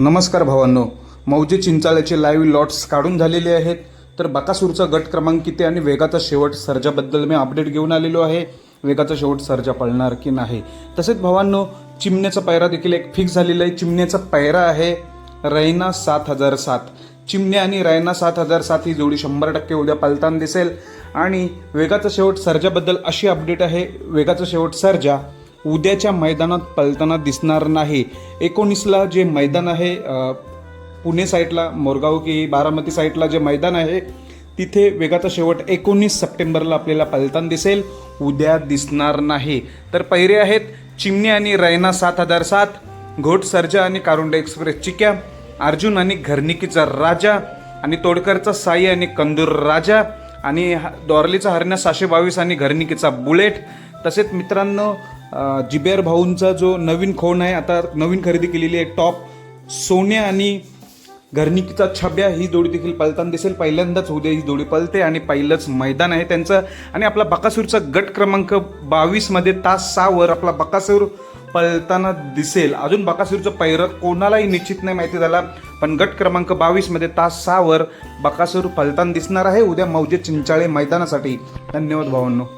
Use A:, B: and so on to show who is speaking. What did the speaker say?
A: नमस्कार भावांनो. मौजे चिंचाळ्याचे लाईव्ह लॉट्स काढून झालेले आहेत. तर बकासूरचा गट क्रमांक किती आणि वेगाचा शेवट सर्जाबद्दल मी अपडेट घेऊन आलेलो आहे. वेगाचा शेवट सर्जा पळणार की नाही? तसेच भावांनो चिमण्याचा पायरा देखील एक फिक्स झालेला आहे. चिमण्याचा पायरा आहे रैना सात हजार सात. चिमण्या आणि रैना सात हजार सात ही जोडी शंभर टक्के उद्या पालताना दिसेल. आणि वेगाचा शेवट सर्जाबद्दल अशी अपडेट आहे. वेगाचा शेवट सर्जा उद्याच्या मैदानात पलताना दिसणार नाही. एकोणीसला जे मैदान आहे पुणे साईडला मोरगाव की बारामती साईडला जे मैदान आहे तिथे वेगाचा शेवट एकोणीस सप्टेंबरला आपल्याला पलताना दिसेल. उद्या दिसणार नाही. तर पहिरे आहेत चिमणी आणि रैना सात हजार सात घोट सर्जा आणि कारुंडा एक्सप्रेस चिक्या अर्जुन आणि घरनिकीचा राजा आणि तोडकरचा साई आणि कंदूर राजा आणि हा- हरण्या सहाशे बावीस आणि घरनिकीचा बुलेट. तसेच मित्रांनो जिबेअर जिबेर भाऊंचा जो नवीन खोण आहे आता नवीन खरेदी केलेली आहे टॉप सोन्या आणि घरनिकीचा छब्या ही जोडी देखील पलताना दिसेल. पहिल्यांदाच उद्या ही जोडी पलते आणि पहिलंच मैदान आहे त्यांचं. आणि आपला बकासूरचा गट क्रमांक बावीसमध्ये तास सहावर आपला बकासूर पलताना दिसेल. अजून बकासूरचं पैरं कोणालाही निश्चित नाही माहिती झाला पण गट क्रमांक बावीसमध्ये तास सहावर बकासूर पलताना दिसणार आहे. उद्या मौजे चिंचाळे मैदानासाठी. धन्यवाद भावांनो.